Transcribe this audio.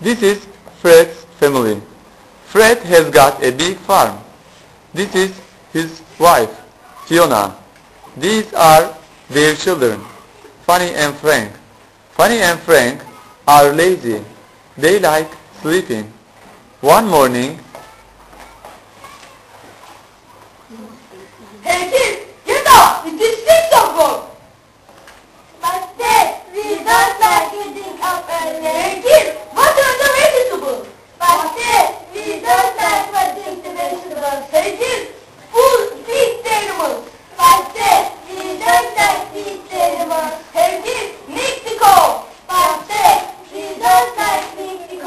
This is Fred's family. Fred has got a big farm. This is his wife, Fiona. These are their children, Fanny and Frank. Fanny and Frank are lazy. They like sleeping. One morning,